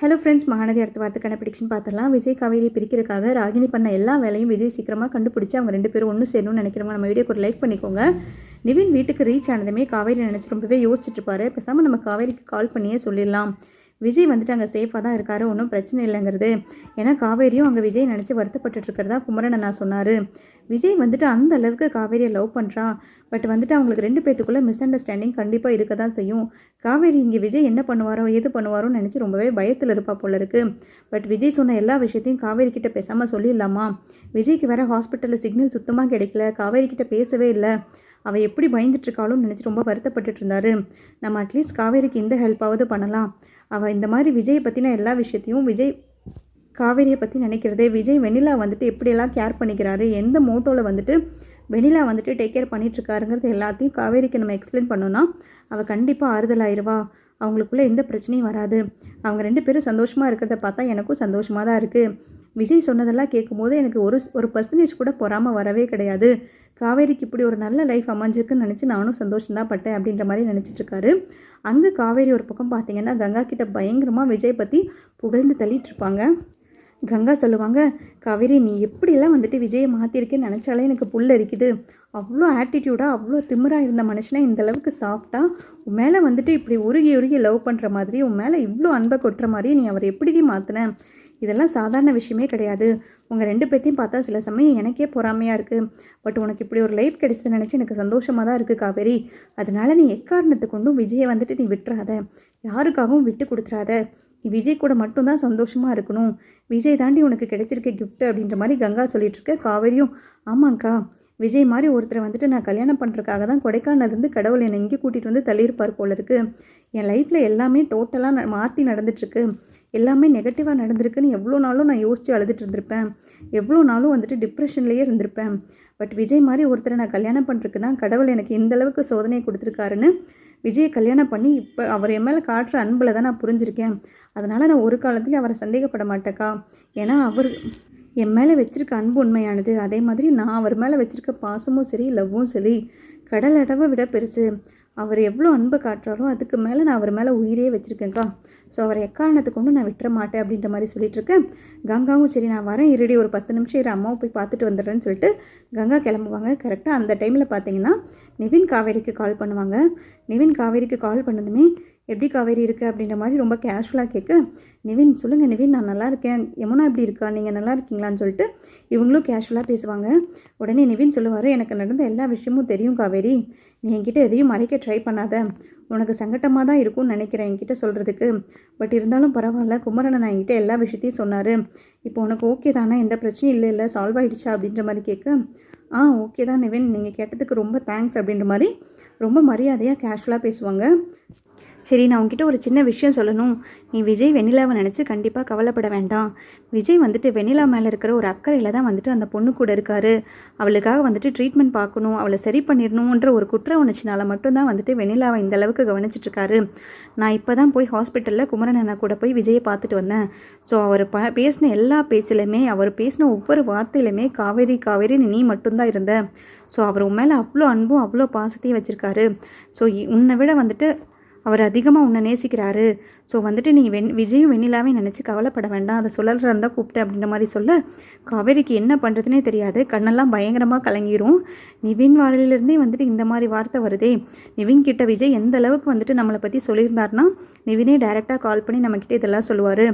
Hello friends Mahanadi அடுத்த வாரத்துக்கான prediction பார்த்துடலாம். விஜய் காவேரி பிரிக்கிறதுக்காக ராகினி பண்ண எல்லா வேலையும் விஜய் சீக்கிரமாக கண்டுபிடிச்சி அவங்க ரெண்டு பேரும் ஒன்று சேரணும்னு நினைக்கிறவங்க நம்ம வீடியோக்கு ஒரு லைக் பண்ணிக்கோங்க. நிவின் வீட்டுக்கு ரீச் ஆனதுமே காவேரி நினச்சி ரொம்பவே யோசிச்சுட்டு இருப்பாரு. பேசாமல் நம்ம காவேரிக்கு கால் பண்ணியே சொல்லிடலாம். விஜய் வந்துட்டு அங்கே சேஃபாக தான் இருக்காரு ஒன்றும் பிரச்சனை இல்லைங்கிறது. ஏன்னா காவேரியும் அங்கே விஜய் நினச்சி வருத்தப்பட்டுட்டு இருக்கிறதா குமரன் அண்ணா சொன்னார். விஜய் வந்துட்டு அந்த அளவுக்கு காவேரியை லவ் பண்ணுறா பட் வந்துட்டு அவங்களுக்கு ரெண்டு பேத்துக்குள்ளே மிஸ் அண்டர்ஸ்டாண்டிங் கண்டிப்பாக இருக்க தான் செய்யும். காவேரி இங்கே விஜய் என்ன பண்ணுவாரோ எது பண்ணுவாரோன்னு நினச்சி ரொம்பவே பயத்தில் இருப்பா போல இருக்கு. பட் விஜய் சொன்ன எல்லா விஷயத்தையும் காவேரி கிட்ட பேசாமல் சொல்லிடலாமா? விஜய்க்கு வேற ஹாஸ்பிட்டலில் சிக்னல் சுத்தமாக கிடைக்கல காவேரி கிட்ட பேசவே இல்லை. அவள் எப்படி பயந்துட்டு இருக்காளோன்னு நினச்சி ரொம்ப வருத்தப்பட்டுட்டு இருந்தாரு நம்ம அட்லீஸ்ட் காவேரிக்கு இந்த ஹெல்ப்பாவது பண்ணலாம். அவள் இந்த மாதிரி விஜயை பற்றின எல்லா விஷயத்தையும் விஜய் காவேரியை பற்றி நினைக்கிறதே விஜய் வெண்ணிலா வந்துட்டு எப்படியெல்லாம் கேர் பண்ணிக்கிறாரு எந்த மோட்டோவில் வந்துட்டு வெண்ணிலா வந்துட்டு டேக் கேர் பண்ணிகிட்ருக்காருங்கிறது எல்லாத்தையும் காவேரிக்கு நம்ம எக்ஸ்பிளைன் பண்ணோன்னா அவள் கண்டிப்பாக ஆறுதலாயிருவா அவங்களுக்குள்ளே எந்த பிரச்சனையும் வராது. அவங்க ரெண்டு பேரும் சந்தோஷமாக இருக்கிறத பார்த்தா எனக்கும் சந்தோஷமாக தான் இருக்குது விஜய் சொன்னதெல்லாம் கேட்கும்போது எனக்கு ஒரு ஒரு பர்சன்டேஜ் கூட பொறாமல் வரவே கிடையாது. காவேரிக்கு இப்படி ஒரு நல்ல லைஃப் அமைஞ்சிருக்குன்னு நினச்சி நானும் சந்தோஷம்தான் பட்டேன் அப்படின்ற மாதிரி நினச்சிட்ருக்காரு அங்கே காவேரி ஒரு பக்கம் பார்த்தீங்கன்னா கங்கா கிட்ட பயங்கரமாக விஜய் பற்றி புகழ்ந்து தள்ளிட்டு இருப்பாங்க. கங்கா சொல்லுவாங்க காவேரி நீ எப்படிலாம் வந்துட்டு விஜயை மாற்றிருக்கேன்னு நினச்சாலே எனக்கு புல் அரிக்குது அவ்வளோ ஆட்டிடியூடாக அவ்வளோ திமிராக இருந்த மனுஷனை இந்த அளவுக்கு சாஃப்டாக உன் மேலே வந்துட்டு இப்படி உருகி உருகி லவ் பண்ணுற மாதிரி உன் மேலே இவ்வளோ அன்பை கொட்டுற மாதிரி நீ அவர் எப்படி மாற்றின இதெல்லாம் சாதாரண விஷயமே கிடையாது. உங்கள் ரெண்டு பேர்த்தையும் பார்த்தா சில சமயம் எனக்கே பொறாமையாக இருக்குது பட் உனக்கு இப்படி ஒரு லைஃப் கிடைச்சது நினச்சி எனக்கு சந்தோஷமாக தான் இருக்குது காவேரி. அதனால நீ எக்காரணத்தை கொண்டும் விஜயை வந்துட்டு நீ விட்டுறாத. யாருக்காகவும் விட்டு கொடுத்துறாத. நீ விஜய் கூட மட்டும்தான் சந்தோஷமாக இருக்கணும். விஜய் தாண்டி உனக்கு கிடைச்சிருக்க கிஃப்ட் அப்படின்ற மாதிரி கங்கா சொல்லிட்டு இருக்க காவேரியும் ஆமாங்க்கா விஜய் மாதிரி ஒருத்தரை வந்துட்டு நான் கல்யாணம் பண்ணுறதுக்காக தான் கொடைக்கானலேருந்து கடவுள் என்னை இங்கே கூட்டிகிட்டு வந்து தள்ளியிருப்பார் போல இருக்குது என் லைஃப்பில் எல்லாமே டோட்டலாக மாற்றி நடந்துட்டுருக்கு எல்லாமே நெகட்டிவாக நடந்திருக்குன்னு எவ்வளோ நாளும் நான் யோசித்து அழுதுட்டு இருந்திருப்பேன். எவ்வளோ நாளும் வந்துட்டு டிப்ரெஷன்லேயே இருந்திருப்பேன். பட் விஜய் மாதிரி ஒருத்தரை நான் கல்யாணம் பண்ணுறதுக்கு தான் கடவுள் எனக்கு இந்த அளவுக்கு சோதனை கொடுத்துருக்காருன்னு விஜயை கல்யாணம் பண்ணி இப்போ அவர் என் மேலே காட்டுற அன்பில் தான் நான் புரிஞ்சிருக்கேன். அதனால் நான் ஒரு காலத்துலேயும் அவரை சந்தேகப்பட மாட்டேக்கா. ஏன்னா அவர் என் மேலே வச்சிருக்க அன்பு உண்மையானது. அதே மாதிரி நான் அவர் மேலே வச்சிருக்க பாசமும் சரி லவ்வும் சரி கடல் அடவை விட பெருசு. அவர் எவ்வளோ அன்பு காட்டுறாரோ அதுக்கு மேலே நான் அவர் மேலே உயிரே வச்சுருக்கேன்க்கா. ஸோ அவரை எக்காரணத்தை கொண்டு நான் விட்டுற மாட்டேன் அப்படின்ற மாதிரி சொல்லிட்டு இருக்கேன். கங்காவும் சரி நான் வரேன் இருடி ஒரு பத்து நிமிஷம் இரு அம்மாவை போய் பார்த்துட்டு வந்துடுறேன்னு சொல்லிட்டு கங்கா கிளம்புவாங்க. கரெக்டாக அந்த டைமில் பார்த்தீங்கன்னா நிவின் காவேரிக்கு கால் பண்ணுவாங்க. நிவின் காவேரிக்கு கால் பண்ணதுமே எப்படி காவேரி இருக்குது அப்படின்ற மாதிரி ரொம்ப கேஷுவலாக கேட்க நிவின் சொல்லுங்கள் நிவின் நான் நல்லா இருக்கேன். யமுனா எப்படி இருக்கா? நீங்கள் நல்லா இருக்கீங்களான்னு சொல்லிட்டு இவங்களும் கேஷுவலாக பேசுவாங்க. உடனே நிவின் சொல்லுவார் எனக்கு நடந்த எல்லா விஷயமும் தெரியும் காவேரி. நீ என்கிட்ட எதையும் மறைக்க ட்ரை பண்ணாத. உனக்கு சங்கட்டமாக தான் இருக்கும்னு நினைக்கிறேன் என்கிட்ட சொல்கிறதுக்கு பட் இருந்தாலும் பரவாயில்ல குமரனை நான் என்கிட்ட எல்லா விஷயத்தையும் சொன்னார். இப்போ உனக்கு ஓகே தானே? எந்த பிரச்சனையும் இல்லை இல்லை சால்வ் ஆகிடுச்சா அப்படின்ற மாதிரி கேட்க ஆ ஓகே தான் நிவின். நீங்கள் கேட்டதுக்கு ரொம்ப தேங்க்ஸ் அப்படின்ற மாதிரி ரொம்ப மரியாதையாக கேஷுவலாக பேசுவாங்க. சரி நான் உங்ககிட்ட ஒரு சின்ன விஷயம் சொல்லணும். நீ விஜய் வெண்ணிலாவை நினச்சி கண்டிப்பாக கவலைப்பட வேண்டாம். விஜய் வந்துட்டு வெண்ணிலா மேலே இருக்கிற ஒரு அக்கறையில் தான் வந்துட்டு அந்த பொண்ணு கூட இருக்காரு. அவளுக்காக வந்துட்டு ட்ரீட்மெண்ட் பார்க்கணும் அவளை சரி பண்ணிடணுன்ற ஒரு குற்ற உணர்ச்சினால மட்டும்தான் வந்துட்டு வெண்ணிலாவை இந்த அளவுக்கு கவனிச்சிட்ருக்காரு. நான் இப்போ தான் போய் ஹாஸ்பிட்டலில் குமரன் அண்ணா கூட போய் விஜயை பார்த்துட்டு வந்தேன். ஸோ அவர் ப பேசின எல்லா பேச்சிலுமே அவர் பேசின ஒவ்வொரு வார்த்தையிலுமே காவேரி காவேரி நீ மட்டும்தான் இருந்த. ஸோ அவர் உன் மேலே அவ்வளோ அன்பும் அவ்வளோ பாசத்தையும் வச்சுருக்காரு. ஸோ உன்னை விட வந்துட்டு அவர் அதிகமாக உன்னை நேசிக்கிறாரு. ஸோ வந்துட்டு நீ வெண் விஜயும் வெண்ணிலாவே நினச்சி கவலைப்பட வேண்டாம். அதை சொல்லறதா இருந்தால் கூப்பிட்டேன் அப்படின்ற மாதிரி சொல்ல காவேரிக்கு என்ன பண்ணுறதுனே தெரியாது. கண்ணெல்லாம் பயங்கரமாக கலங்கிரும். நிவின் வாரிலிருந்தே வந்துட்டு இந்த மாதிரி வார்த்தை வருதே. நிவின் கிட்ட விஜய் எந்த அளவுக்கு வந்துட்டு நம்மளை பற்றி சொல்லியிருந்தாருன்னா நிவினே டைரெக்டாக கால் பண்ணி நம்மக்கிட்ட இதெல்லாம் சொல்லுவார்.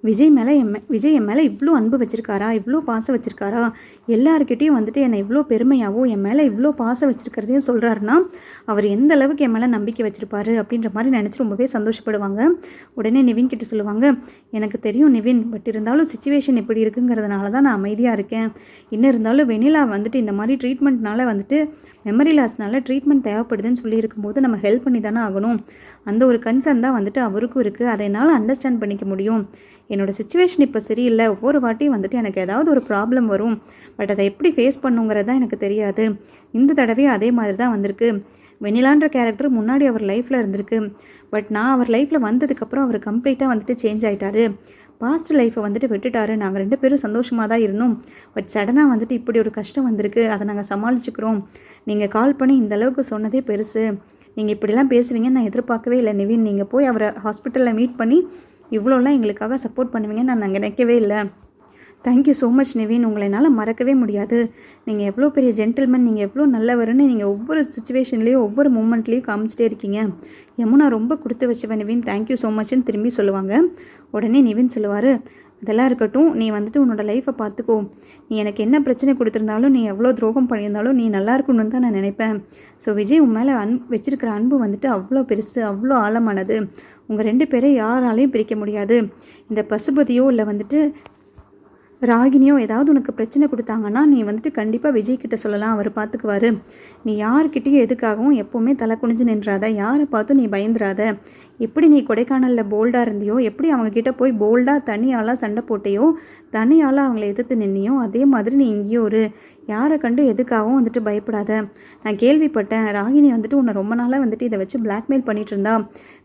விஜய் மேலே என் மே- விஜய் என் மேலே இவ்வளோ அன்பு வச்சுருக்காரா? இவ்வளோ பாசம் வச்சுருக்காரா? எல்லாருக்கிட்டேயும் வந்துட்டு என்னை இவ்வளோ பெருமையாவோ என் மேலே இவ்வளோ பாசம் வச்சுருக்கிறதையும் சொல்கிறாருன்னா அவர் எந்த அளவுக்கு என் மேலே நம்பிக்கை வச்சுருப்பாரு அப்படின்ற மாதிரி நினச்சி ரொம்பவே சந்தோஷப்படுவாங்க. உடனே நிவின் கிட்ட சொல்லுவாங்க எனக்கு தெரியும் நிவின் பட் இருந்தாலும் சுச்சுவேஷன் எப்படி இருக்குங்கிறதுனால தான் நான் அமைதியாக இருக்கேன். என்ன இருந்தாலும் வெனிலா வந்துட்டு இந்த மாதிரி ட்ரீட்மெண்ட்னால வந்துட்டு மெமரி லாஸ்னால ட்ரீட்மெண்ட் தேவைப்படுதுன்னு சொல்லியிருக்கும் போது நம்ம ஹெல்ப் பண்ணி தானே ஆகணும். அந்த ஒரு கன்சர்ன் தான் வந்துட்டு அவருக்கும் இருக்குது அதை என்னால் அண்டர்ஸ்டாண்ட் பண்ணிக்க முடியும். என்னோட சுச்சுவேஷன் இப்போ சரியில்லை. ஒவ்வொரு வாட்டியும் வந்துட்டு எனக்கு ஏதாவது ஒரு ப்ராப்ளம் வரும். பட் அதை எப்படி ஃபேஸ் பண்ணுங்கிறது தான் எனக்கு தெரியாது. இந்த தடவையும் அதே மாதிரி தான் வந்திருக்கு. வெண்ணிலான்ற கேரக்டர் முன்னாடி அவர் லைஃப்பில் இருந்திருக்கு. பட் நான் அவர் லைஃப்பில் வந்ததுக்கப்புறம் அவர் கம்ப்ளீட்டாக வந்துட்டு சேஞ்ச் ஆகிட்டாரு பாஸ்ட் லைஃப்பை வந்துட்டு விட்டுட்டாரு. நாங்கள் ரெண்டு பேரும் சந்தோஷமாக தான் இருந்தோம். பட் சடனாக வந்துட்டு இப்படி ஒரு கஷ்டம் வந்திருக்கு. அதை நாங்கள் சமாளிச்சுக்கிறோம். நீங்கள் கால் பண்ணி இந்த அளவுக்கு சொன்னதே பெருசு. நீங்கள் இப்படிலாம் பேசுவீங்கன்னு நான் எதிர்பார்க்கவே இல்லை. நிவின் நீங்கள் போய் அவரை ஹாஸ்பிட்டலில் மீட் பண்ணி இவ்வளோலாம் எங்களுக்காக சப்போர்ட் பண்ணுவீங்கன்னு நான் நினைக்கவே இல்லை. Thank you so much Nivin. உங்களை என்னால் மறக்கவே முடியாது. நீங்கள் எவ்வளோ பெரிய ஜென்டில்மேன் நீங்கள் எவ்வளோ நல்லவருன்னு நீங்கள் ஒவ்வொரு சுச்சுவேஷன்லேயும் ஒவ்வொரு மூமெண்ட்லேயும் காமிச்சிட்டே இருக்கீங்க. யமுனா ரொம்ப கொடுத்து வச்சுவேன் நிவின். தேங்க்யூ ஸோ மச்னு திரும்பி சொல்லுவாங்க. உடனே நிவின் சொல்லுவார் அதெல்லாம் இருக்கட்டும் நீ வந்துட்டு உன்னோட லைஃப்பை பார்த்துக்கோ. நீ எனக்கு என்ன பிரச்சனை கொடுத்துருந்தாலும் நீ எவ்வளோ துரோகம் பண்ணியிருந்தாலும் நீ நல்லா இருக்கணும்னு தான் நான் நினைப்பேன். ஸோ விஜய் உன் மேலே அன் வச்சிருக்கிற அன்பு வந்துட்டு அவ்வளோ பெருசு அவ்வளோ ஆழமானது. உங்கள் ரெண்டு பேரை யாராலையும் பிரிக்க முடியாது. இந்த பசுபதியோ இல்லை வந்துட்டு ராகினியோ ஏதாவது உனக்கு பிரச்சனை கொடுத்தாங்கன்னா நீ வந்துட்டு கண்டிப்பாக விஜய் கிட்ட சொல்லலாம். அவர் பார்த்துக்குவார் நீ யார்கிட்டயும் எதுக்காகவும் எப்போவுமே தலை குனிஞ்சு நின்றாத யாரை பார்த்தும் நீ பயந்துராத. எப்படி நீ கொடைக்கானலில் போல்டாக இருந்தியோ எப்படி அவங்கக்கிட்ட போய் போல்டாக தனியாளாக சண்டை போட்டியோ தனியாளாக அவங்கள எதிர்த்து நின்னியோ அதே மாதிரி நீ இங்கேயும் ஒரு யாரை கண்டு எதுக்காகவும் வந்துட்டு பயப்படாத. நான் கேள்விப்பட்டேன் ராகினி வந்துட்டு உன்னை ரொம்ப நாளாக வந்துட்டு இதை வச்சு பிளாக்மெயில் பண்ணிட்டு இருந்தா.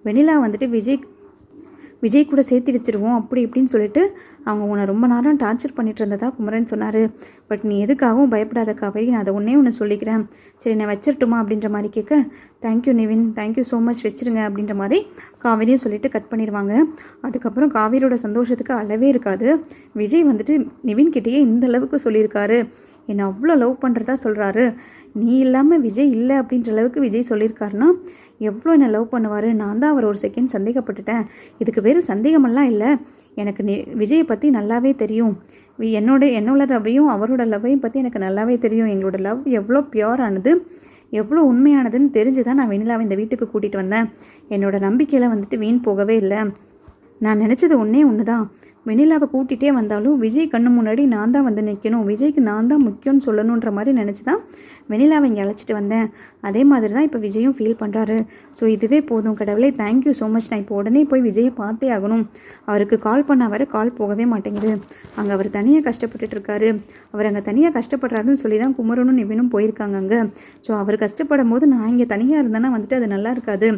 வெனிலா வந்துட்டு விஜய் விஜய் கூட சேர்த்து வச்சிருவோம் அப்படி இப்படின்னு சொல்லிட்டு அவங்க உன்னை ரொம்ப நேரம் டார்ச்சர் பண்ணிட்டு இருந்ததா குமரன் சொன்னார். பட் நீ எதுக்காகவும் பயப்படாத காவேரி நான் அதை ஒன்றே ஒன்று சொல்லிக்கிறேன். சரி நான் வச்சிரட்டுமா அப்படின்ற மாதிரி கேட்க thank you Nivin thank you so much வச்சுருங்க அப்படின்ற மாதிரி காவேரியும் சொல்லிட்டு கட் பண்ணிடுவாங்க. அதுக்கப்புறம் காவேரியோட சந்தோஷத்துக்கு அளவே இருக்காது. விஜய் வந்துட்டு நிவின் கிட்டேயே இந்த அளவுக்கு சொல்லியிருக்காரு. என்னை அவ்வளோ லவ் பண்ணுறதா சொல்கிறாரு நீ இல்லாமல் விஜய் இல்லை அப்படின்ற அளவுக்கு விஜய் சொல்லியிருக்காருன்னா எவ்வளோ என்னை லவ் பண்ணுவார்? நான் தான் அவர் ஒரு செகண்ட் சந்தேகப்பட்டுட்டேன். இதுக்கு வெறும் சந்தேகமெல்லாம் இல்லை. எனக்கு நி விஜயை பற்றி நல்லாவே தெரியும். என்னோட என்னோட லவ்வையும் அவரோட லவ்வையும் பற்றி எனக்கு நல்லாவே தெரியும். எங்களோட லவ் எவ்வளோ பியோரானது எவ்வளோ உண்மையானதுன்னு தெரிஞ்சு தான் நான் வெண்ணிலாவை இந்த வீட்டுக்கு கூட்டிகிட்டு வந்தேன். என்னோட நம்பிக்கையில் வந்துட்டு வீண் போகவே இல்லை. நான் நினச்சது ஒன்றே ஒன்று தான் வெண்ணிலாவை கூட்டிகிட்டே வந்தாலும் விஜய் கண்ணு முன்னாடி நான் தான் வந்து நிற்கணும் விஜய்க்கு நான் தான் முக்கியம்னு சொல்லணுன்ற மாதிரி நினச்சி தான் வெண்ணிலாவை இங்கே அழைச்சிட்டு வந்தேன். அதே மாதிரி தான் இப்போ விஜயும் ஃபீல் பண்ணுறாரு ஸோ இதுவே போதும் கடவுளே. தேங்க்யூ ஸோ மச் நான் இப்போ உடனே போய் விஜயை பார்த்தே ஆகணும். அவருக்கு கால் பண்ண வர கால் போகவே மாட்டேங்குது. அங்கே அவர் தனியாக கஷ்டப்பட்டுட்டு இருக்காரு. அவர் அங்கே தனியாக கஷ்டப்படுறாருன்னு சொல்லி தான் குமரனும் நிவினும் போயிருக்காங்க அங்கே. ஸோ அவர் கஷ்டப்படும் போது நான் இங்கே தனியாக இருந்தேன்னா வந்துட்டு அது நல்லா இருக்காது.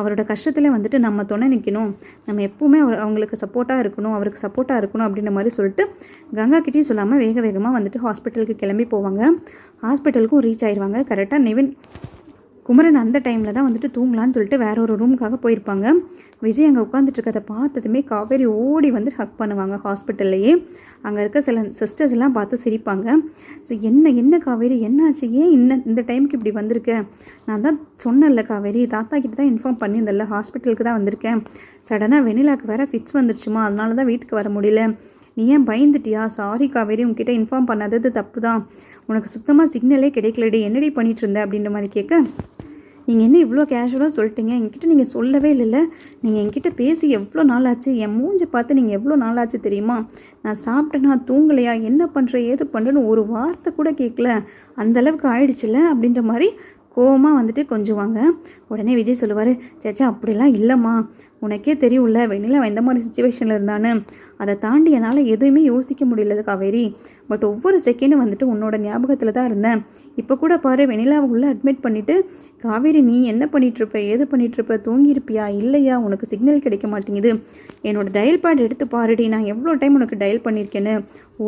அவரோட கஷ்டத்தில் வந்துட்டு நம்ம துணை நிற்கணும் நம்ம எப்பவுமே அவங்களுக்கு சப்போர்ட்டாக இருக்கணும். அவருக்கு சப்போர்ட்டாக இருக்கணும் அப்படின்ற மாதிரி சொல்லிட்டு கங்கா கிட்டேயும் சொல்லாமல் வேக வேகமாக வந்துட்டு ஹாஸ்பிட்டலுக்கு கிளம்பி போவாங்க. ஹாஸ்பிட்டலுக்கும் ரீச் ஆயிடுவாங்க கரெக்டாக நிவின் குமரன் அந்த டைமில் தான் வந்துட்டு தூங்கலான்னு சொல்லிட்டு வேற ஒரு ரூமுக்காக போயிருப்பாங்க. விஜய் அங்கே உட்காந்துட்டு இருக்கதை பார்த்ததுமே காவேரி ஓடி வந்து ஹக் பண்ணுவாங்க ஹாஸ்பிட்டல்லையே அங்கே இருக்க சில சிஸ்டர்ஸ் எல்லாம் பார்த்து சிரிப்பாங்க. ஸோ என்ன என்ன காவேரி? என்னாச்சு? ஏன் இன்ன இந்த டைமுக்கு இப்படி வந்திருக்க? நான் தான் சொன்னேன்ல காவேரி தாத்தா கிட்ட தான் இன்ஃபார்ம் பண்ணியிருந்தேன்ல ஹாஸ்பிட்டலுக்கு தான் வந்திருக்கேன். சடனாக வெனிலாக்கு வேற ஃபிட்ஸ் வந்துருச்சுமா? அதனால தான் வீட்டுக்கு வர முடியல. நீ ஏன் பயந்துட்டியா? சாரி காவேரி உங்ககிட்ட இன்ஃபார்ம் பண்ணாதது தப்பு தான் உனக்கு சுத்தமாக சிக்னலே கிடைக்கலடி. என்னடி பண்ணிட்டு இருந்த? அப்படின்ற மாதிரி கேட்க நீங்கள் என்ன இவ்வளோ கேஷுவலாக சொல்லிட்டீங்க? என்கிட்ட நீங்கள் சொல்லவே இல்லைல்ல. நீங்கள் என்கிட்ட பேசி எவ்வளோ நாள் ஆச்சு என் மூஞ்சி பார்த்து நீங்கள் எவ்வளோ நாள் ஆச்சு தெரியுமா? நான் சாப்பிட்டேனா? தூங்கலையா? என்ன பண்ணுற ஏது பண்ணுறேன்னு ஒரு வார்த்தை கூட கேட்கல. அந்த அளவுக்கு ஆயிடுச்சுல அப்படின்ற மாதிரி கோவமாக வந்துட்டு கொஞ்சுவாங்க. உடனே விஜய் சொல்லுவார் சேச்சா அப்படிலாம் இல்லைம்மா. உனக்கே தெரியும்ல வெண்ணிலா எந்த மாதிரி சுச்சுவேஷனில் இருந்தான்னு. அதை தாண்டி என்னால் எதுவுமே யோசிக்க முடியல காவேரி. பட் ஒவ்வொரு செகண்டும் வந்துட்டு உன்னோட ஞாபகத்தில் தான் இருந்தேன். இப்போ கூட பாரு வெண்ணிலாவை உள்ளே அட்மிட் பண்ணிவிட்டு காவேரி நீ என்ன பண்ணிகிட்ருப்ப ஏது பண்ணிகிட்ருப்ப தூங்கியிருப்பியா? இல்லையா? உனக்கு சிக்னல் கிடைக்க மாட்டேங்குது. என்னோட டயல் பேட் எடுத்து பாருடி. நான் எவ்வளோ டைம் உனக்கு டயல் பண்ணியிருக்கேன்னு?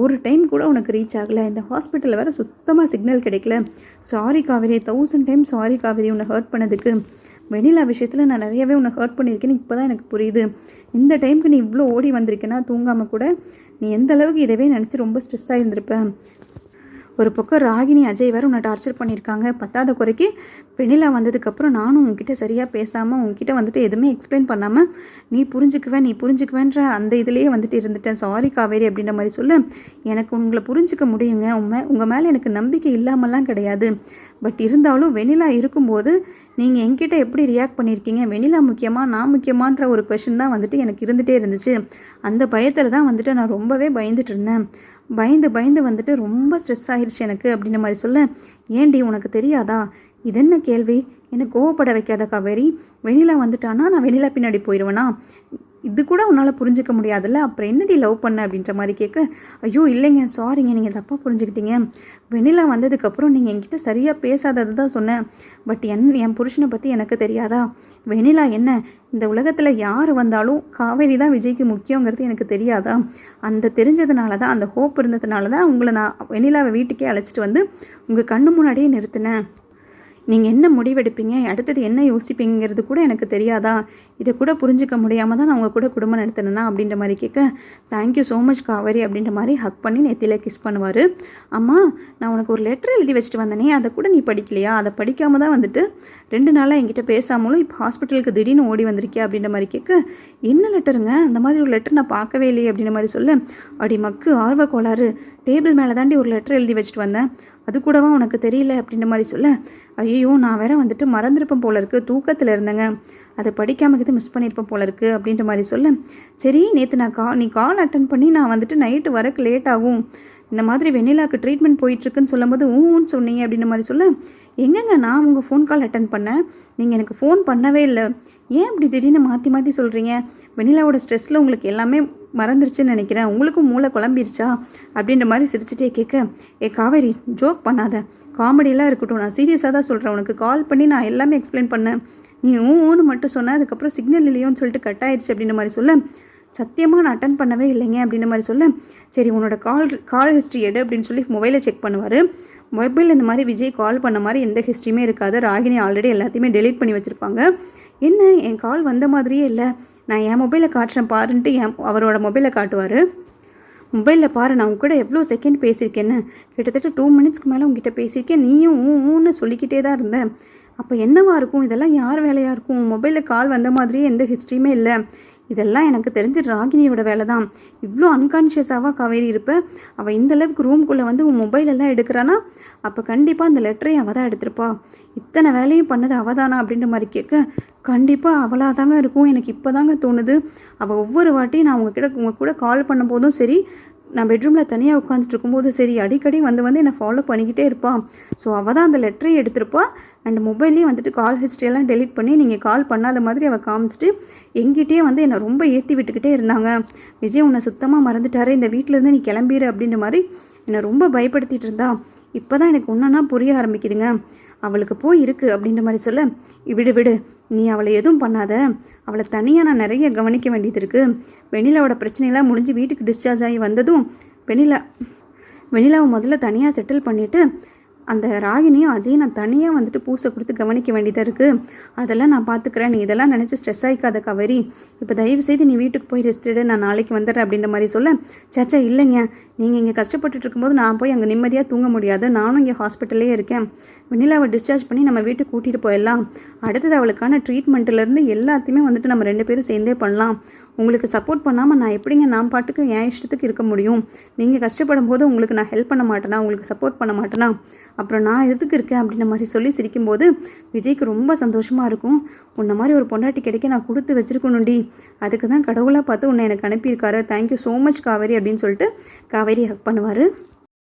ஒரு டைம் கூட உனக்கு ரீச் ஆகலை. இந்த ஹாஸ்பிட்டலில் வேறு சுத்தமாக சிக்னல் கிடைக்கல. Sorry Kaveri. Thousand time sorry Kaveri உன்னை ஹர்ட் பண்ணதுக்கு. வெனிலா விஷயத்தில் நான் நிறையவே உன்னை ஹர்ட் பண்ணியிருக்கேன்னு இப்போ தான் எனக்கு புரியுது. இந்த டைமுக்கு நீ இவ்வளோ ஓடி வந்திருக்கேன்னா தூங்காமல் கூட நீ எந்த அளவுக்கு இதவே நினச்சி ரொம்ப ஸ்ட்ரெஸ் ஆகியிருந்திருப்ப ஒரு பக்கம் ராகினி அஜய் வேறு உன்னை டார்ச்சர் பண்ணியிருக்காங்க. பத்தாத குறைக்கு வெண்ணிலா வந்ததுக்கப்புறம் நானும் உங்ககிட்ட சரியாக பேசாமல் உங்ககிட்ட வந்துட்டு எதுவுமே எக்ஸ்பிளைன் பண்ணாமல் நீ புரிஞ்சுக்குவேன் நீ புரிஞ்சுக்குவேன்ற அந்த இதுலேயே வந்துட்டு இருந்துட்டேன். சாரி காவேரி அப்படின்ற மாதிரி சொல்ல எனக்கு உங்களை புரிஞ்சுக்க முடியுங்க. உண்மை உங்கள் மேலே எனக்கு நம்பிக்கை இல்லாமலாம் கிடையாது. பட் இருந்தாலும் வெண்ணிலா இருக்கும்போது நீங்கள் என்கிட்ட எப்படி ரியாக்ட் பண்ணியிருக்கீங்க? வெண்ணிலா முக்கியமாக நான் முக்கியமான்ற ஒரு கொஷின் தான் வந்துட்டு எனக்கு இருந்துகிட்டே இருந்துச்சு. அந்த பயத்தில் தான் வந்துட்டு நான் ரொம்பவே பயந்துட்டு இருந்தேன். பயந்து பயந்து வந்துட்டு ரொம்ப ஸ்ட்ரெஸ் ஆகிருச்சு எனக்கு அப்படின்ற மாதிரி சொல்ல ஏண்டி உனக்கு தெரியாதா? இது என்ன கேள்வி? என்னை கோவப்பட வைக்காத காவேரி. வெண்ணிலா வந்துட்டானா நான் வெண்ணிலா பின்னாடி போயிடுவேனா இது கூட உன்னால் புரிஞ்சுக்க முடியாதுல்ல? அப்புறம் என்னடி லவ் பண்ண? அப்படின்ற மாதிரி கேட்க ஐயோ இல்லைங்க சாரிங்க நீங்கள் தப்பாக புரிஞ்சுக்கிட்டீங்க. வெண்ணிலா வந்ததுக்கப்புறம் நீங்கள் என்கிட்ட சரியாக பேசாதது தான் சொன்னேன். பட் என் என் புருஷனை பற்றி எனக்கு தெரியாதா? வெண்ணிலா என்ன? இந்த உலகத்தில் யார் வந்தாலும் காவேரி தான் விஜய்க்கு முக்கியங்கிறது எனக்கு தெரியாதா? அந்த தெரிஞ்சதுனால தான் அந்த ஹோப் இருந்ததுனால தான் உங்களை நான் வெண்ணிலாவை வீட்டுக்கே அழைச்சிட்டு வந்து உங்கள் கண்ணு முன்னாடியே நிறுத்தினேன். நீங்கள் என்ன முடிவெடுப்பீங்க? அடுத்தது என்ன யோசிப்பீங்கிறது கூட எனக்கு தெரியாதா? இதை கூட புரிஞ்சுக்க முடியாமல் தான் நான் உங்கள் கூட குடும்பம் நடத்தினேன்னா அப்படின்ற மாதிரி கேட்க தேங்க்யூ ஸோ மச் காவேரி அப்படின்ற மாதிரி ஹக் பண்ணி நெத்தியில் கிஸ் பண்ணுவார். அம்மா நான் உனக்கு ஒரு லெட்டர் எழுதி வச்சுட்டு வந்தேனே அதை கூட நீ படிக்கலையா? அதை படிக்காம தான் வந்துட்டு ரெண்டு நாளாக என்கிட்ட பேசாமலும் இப்போ ஹாஸ்பிட்டலுக்கு திடீர்னு ஓடி வந்திருக்கியா? அப்படின்ற மாதிரி கேட்க என்ன லெட்டருங்க அந்த மாதிரி ஒரு லெட்டர் நான் பார்க்கவே இல்லையே அப்படின்ற மாதிரி சொல்ல அப்படி மக்கு ஆர்வ கோளாறு. டேபிள் மேலே தாண்டி ஒரு லெட்டர் எழுதி வச்சுட்டு வந்தேன். அது கூடவா உனக்கு தெரியல? அப்படின்ற மாதிரி சொல்ல ஐயோ நான் வேற வந்துட்டு மறந்துருப்பேன் போல இருக்கு. தூக்கத்தில் இருந்தேங்க. அதை படிக்காம இது மிஸ் பண்ணியிருப்பேன் போல இருக்கு அப்படின்ற மாதிரி சொல்ல சரி நேற்று நான் கா நீ கால் அட்டன் பண்ணி நான் வந்துட்டு நைட்டு வரக்கு லேட் ஆகும். இந்த மாதிரி வெண்ணிலாக்கு ட்ரீட்மெண்ட் போயிட்டுருக்குன்னு சொல்லும்போது ஊன்னு சொன்னீங்க அப்படின்ற மாதிரி சொல்ல எங்கங்க நான் உங்கள் ஃபோன் கால் அட்டன் பண்ணேன்? நீங்கள் எனக்கு ஃபோன் பண்ணவே இல்லை. ஏன் இப்படி திடீர்னு மாற்றி மாற்றி சொல்கிறீங்க வெண்ணிலாவோட ஸ்ட்ரெஸ்ஸில் உங்களுக்கு எல்லாமே மறந்துருச்சுன்னு நினைக்கிறேன். உங்களுக்கும் மூளை குழம்பிருச்சா? அப்படின்ற மாதிரி சிரிச்சுட்டே கேட்க ஏ காவேரி ஜோக் பண்ணாத. காமெடியெல்லாம் இருக்கட்டும். நான் சீரியஸாக தான் சொல்கிறேன் உனக்கு கால் பண்ணி நான் எல்லாமே எக்ஸ்பிளைன் பண்ணேன். நீ ஊன்னு மட்டும் சொன்ன அதுக்கப்புறம் சிக்னல் இல்லையோன்னு சொல்லிட்டு கட் ஆயிடுச்சு அப்படின்ற மாதிரி சொல்ல. சத்தியமாக நான் அட்டன் பண்ணவே இல்லைங்க அப்படின்ற மாதிரி சொல்ல. சரி உன்னோட கால் கால் ஹிஸ்ட்ரி எடு அப்படின்னு சொல்லி மொபைலை செக் பண்ணுவார். மொபைல் இந்த மாதிரி விஜய் கால் பண்ண மாதிரி எந்த ஹிஸ்ட்ரியுமே இருக்காது. ராகினி ஆல்ரெடி எல்லாத்தையுமே டெலீட் பண்ணி வச்சுருப்பாங்க. என்ன என் கால் வந்த மாதிரியே இல்லை. நான் என் மொபைலை காட்டுறேன் பாருன்ட்டு என் அவரோட மொபைலை காட்டுவார். மொபைலில் பாரு நான் உங்ககிட்ட எவ்வளோ செகண்ட் பேசியிருக்கேன்னு. கிட்டத்தட்ட டூ மினிட்ஸ்க்கு மேலே உங்ககிட்ட பேசியிருக்கேன். நீயும் ஊன்னு சொல்லிக்கிட்டே தான் இருந்தேன். அப்போ என்னவா இருக்கும்? இதெல்லாம் யார் வேலையாக இருக்கும்? மொபைலில் கால் வந்த மாதிரியே எந்த ஹிஸ்ட்ரியுமே இல்லை. இதெல்லாம் எனக்கு தெரிஞ்ச ராகினியோட வேலை தான் இவ்வளோ அன்கான்ஷியஸாவாக காவேரி இருப்ப. அவள் இந்த அளவுக்கு ரூம்குள்ளே வந்து உன் மொபைல் எல்லாம் எடுக்கிறானா? அப்போ கண்டிப்பாக அந்த லெட்டரையும் அவள் தான் எடுத்திருப்பா. இத்தனை வேலையும் பண்ணது அவள் தானா அப்படின்ற மாதிரி கேட்க கண்டிப்பாக அவளாக தாங்க இருக்கும். எனக்கு இப்போ தாங்க தோணுது. அவள் ஒவ்வொரு வாட்டியும் நான் உங்ககிட்ட உங்கள் கூட கால் பண்ணும்போதும் சரி நான் பெட்ரூமில் தனியாக உட்காந்துட்டு இருக்கும்போது சரி அடிக்கடி வந்து வந்து என்னை ஃபாலோ பண்ணிக்கிட்டே இருப்பான். ஸோ அவள் தான் அந்த லெட்டரையும் எடுத்திருப்பா. அண்ட் மொபைல்லையும் வந்துட்டு கால் ஹிஸ்ட்ரியெல்லாம் டெலீட் பண்ணி நீங்கள் கால் பண்ணாத மாதிரி அவள் காமிச்சிட்டு எங்கிட்டே வந்து என்னை ரொம்ப ஏற்றி விட்டுக்கிட்டே இருந்தாங்க. விஜய் உன்னை சுத்தமாக மறந்துட்டாரு. இந்த வீட்டிலேருந்து நீ கிளம்பிடு அப்படின்ற மாதிரி என்னை ரொம்ப பயப்படுத்திட்டு இருந்தா. இப்போ தான் எனக்கு ஒன்றுன்னா புரிய ஆரம்பிக்குதுங்க. அவளுக்கு போய் இருக்கு அப்படின்ற மாதிரி சொல்ல விடு விடு நீ அவளை எதுவும் பண்ணாத. அவளை தனியாக நான் நிறைய கவனிக்க வேண்டியது இருக்குது வெண்ணிலாவோட பிரச்சனையெல்லாம் முடிஞ்சு வீட்டுக்கு டிஸ்சார்ஜ் ஆகி வந்ததும் வெண்ணிலா வெண்ணிலாவை முதல்ல தனியாக செட்டில் பண்ணிவிட்டு அந்த ராகினியும் அஜயும் நான் தனியாக வந்துட்டு பூசை கொடுத்து கவனிக்க வேண்டியதாக இருக்குது அதெல்லாம் நான் பார்த்துக்கிறேன் நீ இதெல்லாம் நினச்சி ஸ்ட்ரெஸ் ஆகிக்காத கவரி. இப்போ தயவு செய்து நீ வீட்டுக்கு போய் ரெஸ்ட் எடு. நான் நாளைக்கு வந்துடுறேன் அப்படின்ற மாதிரி சொல்ல சச்சா இல்லைங்க. நீங்கள் இங்கே கஷ்டப்பட்டுட்டு இருக்கும்போது நான் போய் அங்கே நிம்மதியாக தூங்க முடியாது. நானும் இங்கே ஹாஸ்பிட்டல்லே இருக்கேன். வெண்ணிலாவை டிஸ்சார்ஜ் பண்ணி நம்ம வீட்டுக்கு கூட்டிகிட்டு போயிடலாம். அடுத்தது அவளுக்கான ட்ரீட்மெண்ட்டிலேருந்து எல்லாத்தையுமே வந்துட்டு நம்ம ரெண்டு பேரும் சேர்ந்தே பண்ணலாம். உங்களுக்கு சப்போர்ட் பண்ணாமல் நான் எப்படிங்க நான் பாட்டுக்கு என் இஷ்டத்துக்கு இருக்க முடியும்? நீங்கள் கஷ்டப்படும் போது உங்களுக்கு நான் ஹெல்ப் பண்ண மாட்டேனா? உங்களுக்கு சப்போர்ட் பண்ண மாட்டேனா? அப்புறம் நான் எதுக்கு இருக்கேன் அப்படின்ற மாதிரி சொல்லி சிரிக்கும்போது விஜய்க்கு ரொம்ப சந்தோஷமாக இருக்கும். உன்ன மாதிரி ஒரு பொண்டாட்டி கிடைக்க நான் கொடுத்து வச்சிருக்கணும்டி. அதுக்கு தான் கடவுளாக பார்த்து உன்னை எனக்கு அனுப்பியிருக்காரு. தேங்க்யூ ஸோ மச் காவேரி அப்படின்னு சொல்லிட்டு காவேரி ஹக் பண்ணுவார்.